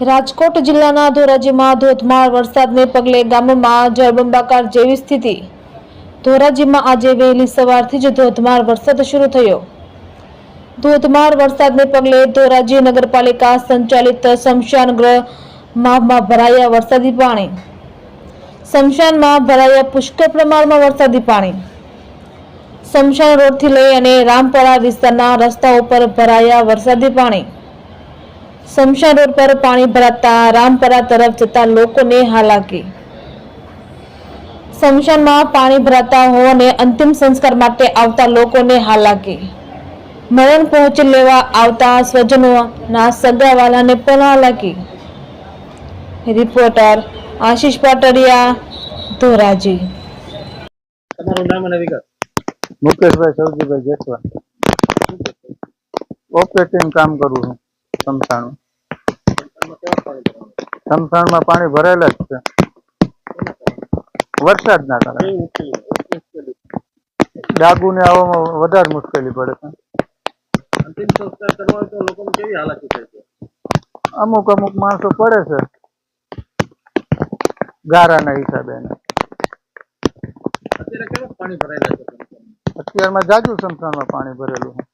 રાજકોટ જિલ્લાના ધોરાજીમાં ધોધમાર વરસાદને પગલે ગામમાં જળબંબાકાર જેવી સ્થિતિ. ધોરાજીમાં આજે વહેલી સવારથી જ ધોધમાર વરસાદ શરૂ થયો. ધોધમાર વરસાદને પગલે ધોરાજી નગરપાલિકા સંચાલિત સ્મશાન ગૃહમાં ભરાયા વરસાદી પાણી. શમશાનમાં ભરાયા પુષ્કળ પ્રમાણમાં વરસાદી પાણી. શમશાન રોડથી લઈ અને રામપરા વિસ્તારના રસ્તાઓ પર ભરાયા વરસાદી પાણી. સ્મશાન રોડ પર પાણી ભરાતા રામપરા તરફ જતા લોકોને હાલાકી. સ્મશાનમાં પાણી ભરાતા હોવાને અંતિમ સંસ્કાર માટે આવતા લોકોને હાલાકી. મરણ પહોંચી લેવા આવતા સ્વજનોના સગાવાલાને પણ હાલાકી. રિપોર્ટર આશીષ પાટડિયા ધોરાજી. તમારું નામ અને વિગત. મુકેશભાઈ સૌજીભાઈ જેસવા ઓપરેટિંગ કામ કરું છું. સમસાણું સમસાણમાં પાણી ભરેલા જ છે. વરસાદના કારણે. ડાગુ ને આવવામાં વધારે મુશ્કેલી પડે છે. અંતિમ સંસ્કાર કરવા તો લોકોને કેવી હાલાકી થાય છે? અમુક અમુક માણસો પડે છે. ગારાના હિસાબે. અત્યારે કેવું પાણી ભરાયેલા છે? અત્યારમાં જાજુ સમસાણમાં પાણી ભરેલું છે.